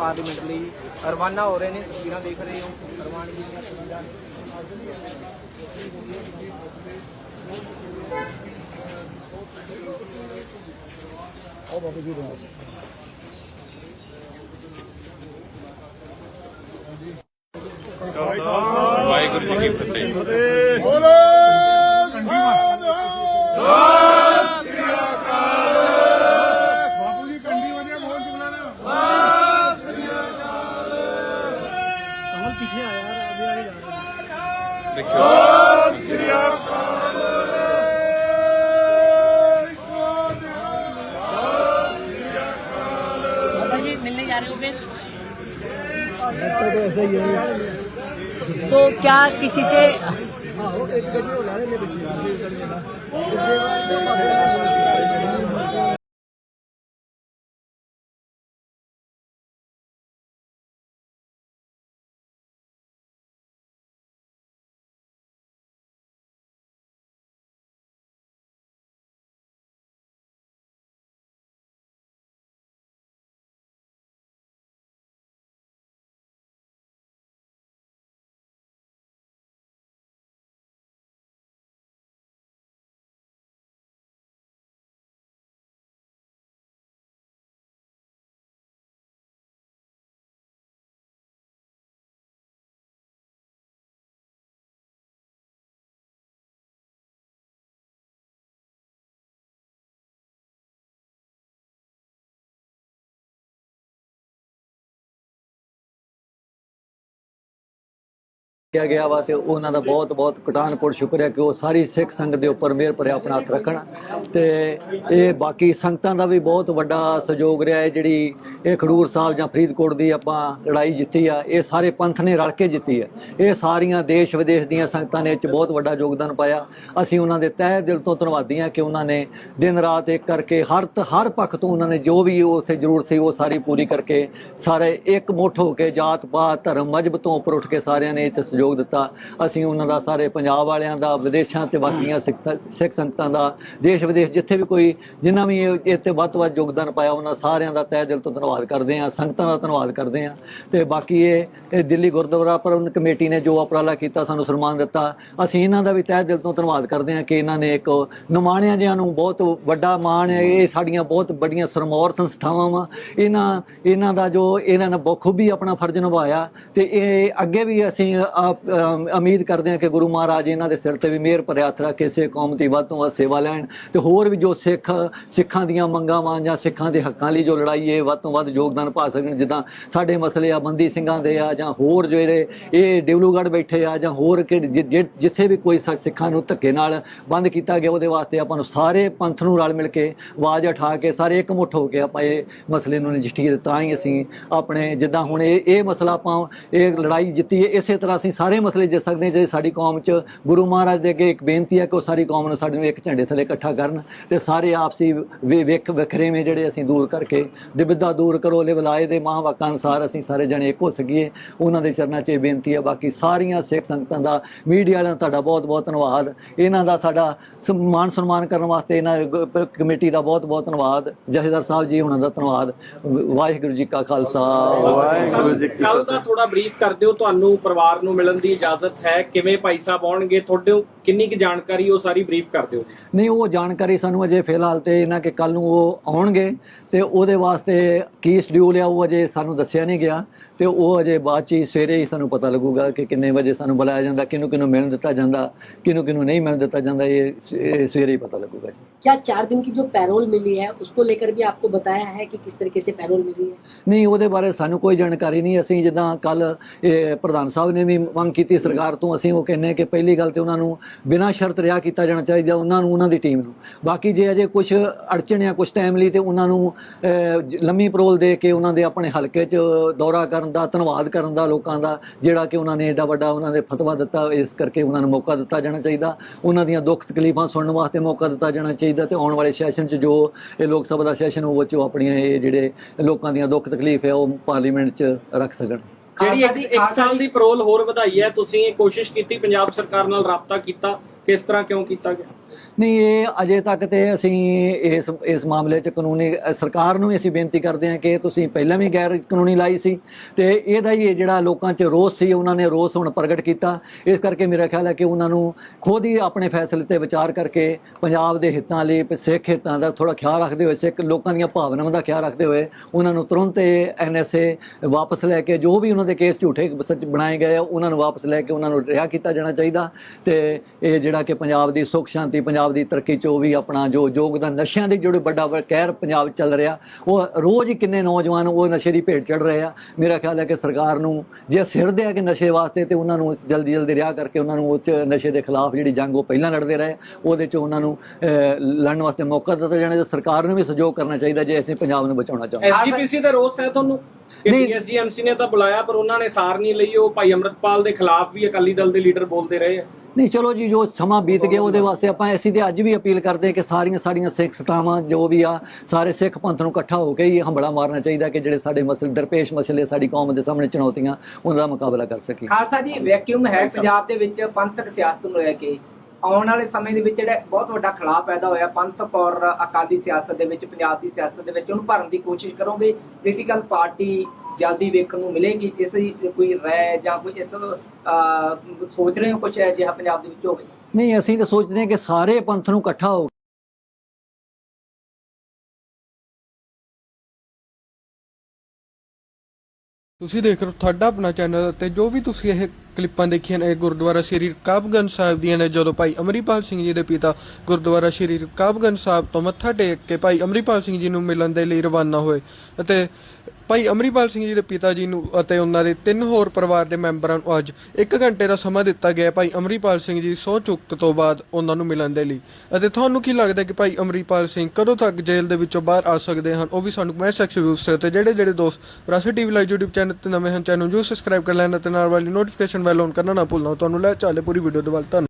Parliament ਲਈ ਰਵਾਨਾ ਹੋ ਰਹੇ ਨੇ ਤਸਵੀਰਾਂ ਦੇਖ ਰਹੇ ਹੋ ਰਵਾਨਗੀ ਦੀਆਂ ਤਸਵੀਰਾਂ। ਵਾਹਿਗੁਰੂ ਜੀ ਕੀ ਫਤਿਹ। तो क्या किसी से ਕਿਹਾ ਗਿਆ ਵਾ ਤੇ ਉਹਨਾਂ ਦਾ ਬਹੁਤ ਬਹੁਤ ਕਟਾਨਕੋਟ ਸ਼ੁਕਰ ਹੈ ਕਿ ਉਹ ਸਾਰੀ ਸਿੱਖ ਸੰਗਤ ਦੇ ਉੱਪਰ ਮਿਹਰ ਭਰਿਆ ਆਪਣਾ ਹੱਥ ਰੱਖਣ। ਤੇ ਇਹ ਬਾਕੀ ਸੰਗਤਾਂ ਦਾ ਵੀ ਬਹੁਤ ਵੱਡਾ ਸਹਿਯੋਗ ਰਿਹਾ ਹੈ, ਜਿਹੜੀ ਇਹ ਖਡੂਰ ਸਾਹਿਬ ਜਾਂ ਫਰੀਦਕੋਟ ਦੀ ਆਪਾਂ ਲੜਾਈ ਜਿੱਤੀ ਆ, ਇਹ ਸਾਰੇ ਪੰਥ ਨੇ ਰਲ ਕੇ ਜਿੱਤੀ ਹੈ ਇਹ ਸਾਰੀਆਂ ਦੇਸ਼ ਵਿਦੇਸ਼ ਦੀਆਂ ਸੰਗਤਾਂ ਨੇ ਇਹ 'ਚ ਬਹੁਤ ਵੱਡਾ ਯੋਗਦਾਨ ਪਾਇਆ। ਅਸੀਂ ਉਹਨਾਂ ਦੇ ਤਹਿ ਦਿਲ ਤੋਂ ਧੰਨਵਾਦੀ ਹਾਂ ਕਿ ਉਹਨਾਂ ਨੇ ਦਿਨ ਰਾਤ ਇੱਕ ਕਰਕੇ ਹਰ ਹਰ ਪੱਖ ਤੋਂ ਉਹਨਾਂ ਨੇ ਜੋ ਵੀ ਉੱਥੇ ਜ਼ਰੂਰਤ ਸੀ, ਉਹ ਸਾਰੀ ਪੂਰੀ ਕਰਕੇ ਸਾਰੇ ਇੱਕ ਮੁੱਠ ਹੋ ਕੇ ਜਾਤ ਪਾਤ ਧਰਮ ਮਜਬ ਤੋਂ ਉੱਪਰ ਉੱਠ ਕੇ ਸਾਰਿਆਂ ਨੇ ਇਹ ਸਹਿਯੋਗ ਦਿੱਤਾ। ਅਸੀਂ ਉਹਨਾਂ ਦਾ ਸਾਰੇ ਪੰਜਾਬ ਵਾਲਿਆਂ ਦਾ, ਵਿਦੇਸ਼ਾਂ ਤੇ ਬਾਕੀਆਂ ਸਿੱਖ ਸਿੱਖ ਸੰਗਤਾਂ ਦਾ ਦੇਸ਼ ਵਿਦੇਸ਼ ਜਿੱਥੇ ਵੀ ਕੋਈ ਜਿਨ੍ਹਾਂ ਵੀ ਇਹ ਇਹ ਵੱਧ ਤੋਂ ਵੱਧ ਯੋਗਦਾਨ ਪਾਇਆ, ਉਹਨਾਂ ਸਾਰਿਆਂ ਦਾ ਤਹਿ ਦਿਲ ਤੋਂ ਧੰਨਵਾਦ ਕਰਦੇ ਹਾਂ, ਸੰਗਤਾਂ ਦਾ ਧੰਨਵਾਦ ਕਰਦੇ ਹਾਂ। ਤੇ ਬਾਕੀ ਇਹ ਦਿੱਲੀ ਗੁਰਦੁਆਰਾ ਪ੍ਰਬੰਧਕ ਕਮੇਟੀ ਨੇ ਜੋ ਉਪਰਾਲਾ ਕੀਤਾ, ਸਾਨੂੰ ਸਨਮਾਨ ਦਿੱਤਾ। ਅਸੀਂ ਇਹਨਾਂ ਦਾ ਵੀ ਤਹਿ ਦਿਲ ਤੋਂ ਧੰਨਵਾਦ ਕਰਦੇ ਹਾਂ ਕਿ ਇਹਨਾਂ ਨੇ ਇੱਕ ਨਿਮਾਣਿਆਂ ਜਿਹਾਂ ਨੂੰ ਬਹੁਤ ਵੱਡਾ ਮਾਣ ਹੈ, ਇਹ ਸਾਡੀਆਂ ਬਹੁਤ ਵੱਡੀਆਂ ਸਰਮੌਰ ਸੰਸਥਾਵਾਂ ਵਾ। ਇਹਨਾਂ ਇਹਨਾਂ ਦਾ ਜੋ ਇਹਨਾਂ ਨੇ ਬਖੂਬੀ ਆਪਣਾ ਫਰਜ਼ ਨਿਭਾਇਆ ਤੇ ਇਹ ਅੱਗੇ ਵੀ ਅਸੀਂ ਉਮੀਦ ਕਰਦੇ ਹਾਂ ਕਿ ਗੁਰੂ ਮਹਾਰਾਜ ਇਹਨਾਂ ਦੇ ਸਿਰ ਤੇ ਵੀ ਮਿਹਰ ਭਰਿਆ ਰੱਖੇ ਰੱਖ ਸੇ ਕੌਮ ਦੀ ਵੱਧ ਤੋਂ ਵੱਧ ਸੇਵਾ ਲੈਣ ਤੇ ਹੋਰ ਵੀ ਜੋ ਸਿੱਖ, ਸਿੱਖਾਂ ਦੀਆਂ ਮੰਗਾਂ ਵਾਂ ਜਾਂ ਸਿੱਖਾਂ ਦੇ ਹੱਕਾਂ ਲਈ ਜੋ ਲੜਾਈ ਹੈ ਵੱਧ ਤੋਂ ਵੱਧ ਯੋਗਦਾਨ ਪਾ ਸਕਣ, ਜਿੱਦਾਂ ਸਾਡੇ ਮਸਲੇ ਆ ਬੰਦੀ ਸਿੰਘਾਂ ਦੇ ਆ ਜਾਂ ਹੋਰ ਜਿਹੜੇ ਇਹ ਡਿਵਲੂਗੜ੍ਹ ਬੈਠੇ ਆ ਜਾਂ ਹੋਰ ਕਿ ਜਿੱਥੇ ਵੀ ਕੋਈ ਸ- ਸਿੱਖਾਂ ਨੂੰ ਧੱਕੇ ਨਾਲ ਬੰਦ ਕੀਤਾ ਗਿਆ, ਉਹਦੇ ਵਾਸਤੇ ਆਪਾਂ ਨੂੰ ਸਾਰੇ ਪੰਥ ਨੂੰ ਰਲ ਮਿਲ ਕੇ ਆਵਾਜ਼ ਉਠਾ ਕੇ, ਸਾਰੇ ਇਕਮੁੱਠ ਹੋ ਕੇ ਆਪਾਂ ਇਹ ਮਸਲੇ ਨੂੰ ਨਜਿੱਠੀਏ ਤਾਂ ਹੀ ਅਸੀਂ ਆਪਣੇ ਜਿੱਦਾਂ ਹੁਣ ਇਹ ਇਹ ਮਸਲਾ ਆਪਾਂ, ਇਹ ਲੜਾਈ ਜਿੱਤੀ ਇਸੇ ਤਰ੍ਹਾਂ ਅਸੀਂ ਸਾਰੇ ਮਸਲੇ ਜਿੱਤ ਸਕਦੇ ਹਾਂ ਜੇ ਸਾਡੀ ਕੌਮ 'ਚ ਗੁਰੂ ਮਹਾਰਾਜ ਦੇ ਅੱਗੇ ਇੱਕ ਬੇਨਤੀ ਹੈ ਕਿ ਉਹ ਸਾਰੀ ਕੌਮ ਨੂੰ ਸਾਡੇ ਨੂੰ ਇੱਕ ਝੰਡੇ ਥੱਲੇ ਇਕੱਠਾ ਕਰਨ ਤੇ ਸਾਰੇ ਆਪਸੀ ਵਿਖ ਵਖਰੇਵੇਂ ਜਿਹੜੇ ਅਸੀਂ ਦੂਰ ਕਰਕੇ ਦਿਬਦਾ ਦੂਰ ਕਰੋ ਲਿਵਲਾਏ ਦੇ ਮਹਾਂਵਾਕਾਂ ਅਨੁਸਾਰ ਅਸੀਂ ਸਾਰੇ ਜਣੇ ਇੱਕ ਹੋ ਸਕੀਏ। ਉਹਨਾਂ ਦੇ ਚਰਨਾਂ 'ਚ ਇਹ ਬੇਨਤੀ ਹੈ ਬਾਕੀ ਸਾਰੀਆਂ ਸਿੱਖ ਸੰਗਤਾਂ ਦਾ ਮੀਡੀਆ ਵਾਲਿਆਂ ਦਾ ਤੁਹਾਡਾ ਬਹੁਤ ਬਹੁਤ ਧੰਨਵਾਦ। ਇਹਨਾਂ ਦਾ ਸਾਡਾ ਸਨਮਾਨ ਸਨਮਾਨ ਕਰਨ ਵਾਸਤੇ ਇਹਨਾਂ ਕਮੇਟੀ ਦਾ ਬਹੁਤ ਬਹੁਤ ਧੰਨਵਾਦ। ਜਥੇਦਾਰ ਸਾਹਿਬ ਜੀ ਉਹਨਾਂ ਦਾ ਧੰਨਵਾਦ। ਵਾਹਿਗੁਰੂ ਜੀ ਕਾ ਖਾਲਸਾ। ਵਾਹਿਗੁਰੂ ਜੀ ਕੀ ਕੱਲ ਦਾ ਥੋੜਾ ਬਰੀਫ ਕਰ ਦਿਓ ਤੁਹਾਨੂੰ ਪਰਿਵਾਰ ਨੂੰ ਮਿਲਣ ਦੀ ਇਜਾਜ਼ਤ ਹੈ ਕਿਵੇਂ ਭਾਈ ਸਾਹਿਬ ਆਉਣਗੇ ਤੁਹਾਡੇ ਕਿੰਨੀ ਕੁ ਜਾਣਕਾਰੀ ਉਹ ਸਾਰੀ ਬਰੀਫ ਕਰ ਦਿਓ ਜੀ ਨਹੀਂ ਉਹ ਜਾਣਕਾਰੀ ਸਾਨੂੰ ਅਜੇ ਫਿਲਹਾਲ ਤੇ ਇਹਨਾਂ ਕਿ ਕੱਲ ਨੂੰ ਉਹ ਆਉਣਗੇ ਤੇ ਉਹਦੇ ਵਾਸਤੇ ਕੀ ਸ਼ਡਿਊਲ ਆ ਉਹ ਅਜੇ ਸਾਨੂੰ ਦੱਸਿਆ ਨਹੀਂ ਗਿਆ ਤੇ ਉਹ ਅਜੇ ਬਾਅਦ ਚ ਹੀ ਸਵੇਰੇ ਹੀ ਸਾਨੂੰ ਪਤਾ ਲੱਗੂਗਾ ਕਿ ਕਿੰਨੇ ਵਜੇ ਸਾਨੂੰ ਬੁਲਾਇਆ ਜਾਂਦਾ ਕਿਹਨੂੰ ਕਿਹਨੂੰ ਮਿਲਣ ਦਿੱਤਾ ਜਾਂਦਾ ਕਿਹਨੂੰ ਕਿਹਨੂੰ ਨਹੀਂ ਮਿਲਣ ਦਿੱਤਾ ਜਾਂਦਾ ਇਹ ਸ- ਇਹ ਸਵੇਰੇ ਹੀ ਪਤਾ ਲੱਗੂਗਾ ਜੀ क्या चार दिन की जो पैरोल मिली है उसको लेकर भी आपको बताया है कि किस तरीके से पैरोल मिली है ਨਹੀਂ ਉਹਦੇ ਬਾਰੇ ਸਾਨੂੰ ਕੋਈ ਜਾਣਕਾਰੀ ਨਹੀਂ ਅਸੀਂ ਜਿੱਦਾਂ ਕੱਲ ਪ੍ਰਧਾਨ ਸਾਹਿਬ ਨੇ ਵੀ ਮੰਗ ਕੀਤੀ ਸਰਕਾਰ ਤੋਂ, ਅਸੀਂ ਉਹ ਕਹਿੰਨੇ ਕਿ ਪਹਿਲੀ ਗੱਲ ਤੇ ਉਹਨਾਂ ਨੂੰ ਬਿਨਾਂ ਸ਼ਰਤ ਰਿਹਾ ਕੀਤਾ ਜਾਣਾ ਚਾਹੀਦਾ, ਉਹਨਾਂ ਨੂੰ, ਉਹਨਾਂ ਦੀ ਟੀਮ ਨੂੰ। ਬਾਕੀ ਜੇ ਅਜੇ ਕੁਝ ਅੜਚਣ ਆ ਕੁਝ ਟਾਈਮ ਲਈ ਤੇ ਉਹਨਾਂ ਨੂੰ ਲੰਮੀ ਪਰੋਲ ਦੇ ਕੇ ਉਹਨਾਂ ਦੇ ਆਪਣੇ ਹਲਕੇ 'ਚ ਦੌਰਾ ਕਰਨ ਦਾ, ਧੰਨਵਾਦ ਕਰਨ ਦਾ ਲੋਕਾਂ ਦਾ, ਜਿਹੜਾ ਕਿ ਉਹਨਾਂ ਨੇ ਏਡਾ ਵੱਡਾ ਉਹਨਾਂ ਦੇ ਫਤਵਾ ਦਿੱਤਾ, ਇਸ ਕਰਕੇ ਉਹਨਾਂ ਨੂੰ ਮੌਕਾ ਦਿੱਤਾ ਜਾਣਾ ਚਾਹੀਦਾ। ਉਹਨਾਂ ਦੀਆਂ ਦੁੱਖ ਤਕਲੀਫਾਂ ਸੁਣਨ ਵਾਸਤੇ ਮੌਕਾ ਦਿੱਤਾ ਜਾਣਾ ਚਾਹੀਦਾ ਤੇ ਆਉਣ ਵਾਲੇ ਸੈਸ਼ਨ 'ਚ ਜੋ ਇਹ ਲੋਕ ਸਭਾ ਦਾ ਸੈਸ਼ਨ ਉਹ 'ਚ ਉਹ ਆਪਣੀਆਂ ਇਹ ਜਿਹੜੇ ਲੋਕਾਂ ਦੀਆਂ ਦੁੱਖ ਤਕਲੀਫ ਹੈ, ਉਹ ਪਾਰਲੀਮੈਂਟ 'ਚ ਰੱਖ ਸਕਣ। ਜਿਹੜੀ ਇੱਕ, ਇੱਕ ਸਾਲ ਦੀ ਪਰੋਲ ਹੋਰ ਵਧਾਈ ਹੈ ਤੁਸੀਂ ਇਹ ਕੋਸ਼ਿਸ਼ ਕੀਤੀ ਪੰਜਾਬ ਸਰਕਾਰ ਨਾਲ ਰਾਬਤਾ ਕੀਤਾ ਕਿਸ ਤਰ੍ਹਾਂ ਕਿਉਂ ਕੀਤਾ ਗਿਆ? ਨਹੀਂ, ਇਹ ਅਜੇ ਤੱਕ ਤੇ ਅਸੀਂ ਇਸ ਇਸ ਮਾਮਲੇ 'ਚ ਕਾਨੂੰਨੀ, ਸਰਕਾਰ ਨੂੰ ਵੀ ਅਸੀਂ ਬੇਨਤੀ ਕਰਦੇ ਹਾਂ ਕਿ ਤੁਸੀਂ ਪਹਿਲਾਂ ਵੀ ਗੈਰ ਕਾਨੂੰਨੀ ਲਾਈ ਸੀ ਤੇ ਇਹਦਾ ਹੀ ਇਹ ਜਿਹੜਾ ਲੋਕਾਂ 'ਚ ਰੋਸ ਸੀ, ਉਹਨਾਂ ਨੇ ਰੋਸ ਹੁਣ ਪ੍ਰਗਟ ਕੀਤਾ। ਇਸ ਕਰਕੇ ਮੇਰਾ ਖਿਆਲ ਹੈ ਕਿ ਉਹਨਾਂ ਨੂੰ ਖੁਦ ਹੀ ਆਪਣੇ ਫੈਸਲੇ ਤੇ ਵਿਚਾਰ ਕਰਕੇ ਪੰਜਾਬ ਦੇ ਹਿੱਤਾਂ ਲਈ, ਸਿੱਖ ਹਿੱਤਾਂ ਦਾ ਥੋੜਾ ਖਿਆਲ ਰੱਖਦੇ ਹੋਏ, ਸਿੱਖ ਲੋਕਾਂ ਦੀਆਂ ਭਾਵਨਾਵਾਂ ਦਾ ਖਿਆਲ ਰੱਖਦੇ ਹੋਏ ਉਹਨਾਂ ਨੂੰ ਤੁਰੰਤ ਇਹ ਐਨਐਸਏ ਵਾਪਸ ਲੈ ਕੇ, ਜੋ ਵੀ ਉਹਨਾਂ ਦੇ ਕੇਸ ਝੂਠੇ ਸੱਚ ਬਣਾਏ ਗਏ ਆ, ਉਹਨਾਂ ਨੂੰ ਵਾਪਸ ਲੈ ਕੇ ਉਹਨਾਂ ਨੂੰ ਰਿਹਾ ਕੀਤਾ ਜਾਣਾ ਚਾਹੀਦਾ ਤੇ ਇਹ ਜਿਹੜਾ ਕਿ ਪੰਜਾਬ ਦੀ ਸੁੱਖ ਸ਼ਾਂਤੀ ਪੰਜਾਬ ਦੀ ਤਰੱਕੀ ਚ ਉਹ ਵੀ ਆਪਣਾ ਜੋ ਯੋਗਦਾਨ ਨਸ਼ਿਆਂ ਦੇ ਜਿਹੜੇ ਵੱਡਾ ਕਹਿਰ ਪੰਜਾਬ ਚੱਲ ਰਿਹਾ ਉਹ ਰੋਜ਼ ਹੀ ਕਿੰਨੇ ਨੌਜਵਾਨ ਉਹ ਨਸ਼ੇ ਦੀ ਭੇਟ ਚੜ ਰਹੇ ਆ। ਮੇਰਾ ਖਿਆਲ ਹੈ ਕਿ ਸਰਕਾਰ ਨੂੰ ਜੇ ਸਿਰ ਦੇ ਆ ਕਿ ਨਸ਼ੇ ਵਾਸਤੇ ਤੇ ਉਹਨਾਂ ਨੂੰ ਜਲਦੀ ਜਲਦੀ ਰਿਹਾ ਕਰਕੇ ਉਹਨਾਂ ਨੂੰ ਉਸ ਨਸ਼ੇ ਦੇ ਖਿਲਾਫ ਜਿਹੜੀ ਜੰਗ ਉਹ ਪਹਿਲਾਂ ਲੜਦੇ ਰਹੇ ਉਹਦੇ ਚ ਉਹਨਾਂ ਨੂੰ ਲੜਨ ਵਾਸਤੇ ਮੌਕਾ ਦਿੱਤਾ ਜਾਣਾ ਤੇ ਸਰਕਾਰ ਨੂੰ ਵੀ ਸਹਿਯੋਗ ਕਰਨਾ ਚਾਹੀਦਾ ਜੇ ਅਸੀਂ ਪੰਜਾਬ ਨੂੰ ਬਚਾਉਣਾ ਚਾਹੁੰਦੇ ਹਾਂ। ਐਸਜੀਪੀਸੀ ਦਾ ਰੋਸ ਹੈ ਤੁਹਾਨੂੰ। ਡੀਐਸਜੀਐਮਸੀ ਨੇ ਤਾਂ ਬੁਲਾਇਆ ਪਰ ਉਹਨਾਂ ਨੇ ਸਾਰ ਨਹੀਂ ਲਈ ਉਹ ਭਾਈ ਅਮਰਤਪਾਲ ਦੇ ਖਿਲਾਫ ਵੀ ਅਕਾਲੀ ਦਲ ਦੇ ਲੀਡਰ ਬੋਲਦੇ ਰਹੇ ਆ। ਨਹੀਂ ਚਲੋ ਜੀ ਜੋ ਸਮਾਂ ਬੀਤ ਗਿਆ ਉਹਦੇ ਵਾਸਤੇ ਆਪਾਂ ਅਸੀਂ ਤੇ ਅੱਜ ਵੀ ਅਪੀਲ ਕਰਦੇ ਹਾਂ ਕਿ ਸਾਰੀਆਂ ਸਾਡੀਆਂ ਸਿੱਖ ਸਤਾਵਾਂ ਜੋ ਵੀ ਆ ਸਾਰੇ ਸਿੱਖ ਪੰਥ ਨੂੰ ਇਕੱਠਾ ਹੋ ਕੇ ਹੀ ਹੰਬੜਾ ਮਾਰਨਾ ਚਾਹੀਦਾ ਕਿ ਜਿਹੜੇ ਸਾਡੇ ਮਸਲੇ ਦਰਪੇਸ਼ ਮਸਲੇ ਸਾਡੀ ਕੌਮ ਦੇ ਸਾਹਮਣੇ ਚੁਣੌਤੀਆਂ ਉਹਨਾਂ ਦਾ ਮੁਕਾਬਲਾ ਕਰ ਸਕੀਏ। ਖਾਲਸਾ ਜੀ ਵੈਕਿਊਮ ਹੈ ਪੰਜਾਬ ਦੇ ਵਿੱਚ ਪੰਥਕ ਸਿਆਸਤ ਨੂੰ ਲੈ ਕੇ। ਆਉਣ ਵਾਲੇ ਸਮੇਂ ਦੇ ਵਿੱਚ ਜਿਹੜਾ ਬਹੁਤ ਵੱਡਾ ਖਿਲਾਫ ਪੈਦਾ ਹੋਇਆ ਪੰਥਕ ਔਰ ਅਕਾਲੀ ਸਿਆਸਤ ਦੇ ਵਿੱਚ ਪੰਜਾਬ ਦੀ ਸਿਆਸਤ ਦੇ ਵਿੱਚ ਉਹਨੂੰ ਭਰਨ ਦੀ ਕੋਸ਼ਿਸ਼ ਕਰੋਗੇ ਪੋਲੀਟੀਕਲ ਪਾਰਟੀ ਜਲਦੀ ਵੇਖਣ ਨੂੰ ਮਿਲੇਗੀ ਇਸ ਦੀ ਕੋਈ ਰਾਏ ਜਾਂ ਕੋਈ ਇਸ ਸੋਚ ਰਹੇ ਹੋ ਕੁਝ ਅਜਿਹਾ ਪੰਜਾਬ ਦੇ ਵਿੱਚ ਹੋਵੇ? ਨਹੀਂ ਅਸੀਂ ਤਾਂ ਸੋਚਦੇ ਹਾਂ ਕਿ ਸਾਰੇ ਪੰਥ ਨੂੰ ਇਕੱਠਾ ਹੋ ਤੁਸੀਂ ਦੇਖ ਰਹੇ ਹੋ ਤੁਹਾਡਾ ਆਪਣਾ ਚੈਨਲ ਤੇ ਜੋ ਵੀ ਤੁਸੀਂ ਇਹ ਕਲਿੱਪਾਂ ਦੇਖੀਆਂ ਨੇ ਇਹ ਗੁਰਦੁਆਰਾ ਸ਼੍ਰੀ ਰਕਾਬਗੰਜ ਸਾਹਿਬ ਦੀਆਂ ਨੇ ਜਦੋਂ ਭਾਈ ਅਮਰੀਪਾਲ ਸਿੰਘ ਜੀ ਦੇ ਪਿਤਾ ਗੁਰਦੁਆਰਾ ਸ਼੍ਰੀ ਰਕਾਬਗੰਜ ਸਾਹਿਬ ਤੋਂ ਮੱਥਾ ਟੇਕ ਕੇ ਭਾਈ ਅਮਰੀਪਾਲ ਸਿੰਘ ਜੀ ਨੂੰ ਮਿਲਣ ਦੇ ਲਈ ਰਵਾਨਾ ਹੋਏ ਅਤੇ ਭਾਈ ਅਮਰੀਪਾਲ ਸਿੰਘ ਜੀ ਦੇ ਪਿਤਾ ਜੀ ਨੂੰ ਅਤੇ ਉਹਨਾਂ ਦੇ ਤਿੰਨ ਹੋਰ ਪਰਿਵਾਰ ਦੇ ਮੈਂਬਰਾਂ ਨੂੰ ਅੱਜ 1 ਘੰਟੇ ਦਾ ਸਮਾਂ ਦਿੱਤਾ ਗਿਆ ਭਾਈ ਅਮਰੀਪਾਲ ਸਿੰਘ ਜੀ ਸਹੁੰ ਚੁੱਕ ਤੋਂ ਬਾਅਦ ਉਹਨਾਂ ਨੂੰ ਮਿਲਣ ਦੇ ਲਈ। ਅਤੇ ਤੁਹਾਨੂੰ ਕੀ ਲੱਗਦਾ ਕਿ ਭਾਈ ਅਮਰੀਪਾਲ ਸਿੰਘ ਕਦੋਂ ਤੱਕ ਜੇਲ੍ਹ ਦੇ ਵਿੱਚੋਂ ਬਾਹਰ ਆ ਸਕਦੇ ਹਨ? ਉਹ ਵੀ ਸਾਨੂੰ ਕਮੈਂਟ ਸੈਕਸ਼ਨ ਵਿੱਚ ਤੇ ਜਿਹੜੇ ਜਿਹੜੇ ਦੋਸਤ ਵਿਰਾਸਤ ਟੀਵੀ ਲਾਈਵ YouTube ਚੈਨਲ ਤੇ ਨਵੇਂ ਹਨ, ਚੈਨਲ ਨੂੰ ਜਰੂਰ ਸਬਸਕ੍ਰਾਈਬ ਕਰ ਲੈਣਾ ਤੇ ਨਾਲ ਵਾਲੀ ਨੋਟੀਫਿਕੇਸ਼ਨ ਬੈਲ ਔਨ ਕਰਨਾ ਨਾ ਭੁੱਲਣਾ। ਤੁਹਾਨੂੰ ਲੈ ਚੱਲੇ ਪੂਰੀ ਵੀਡੀਓ ਦੇ ਵੱਲ। ਧੰਨਵਾਦ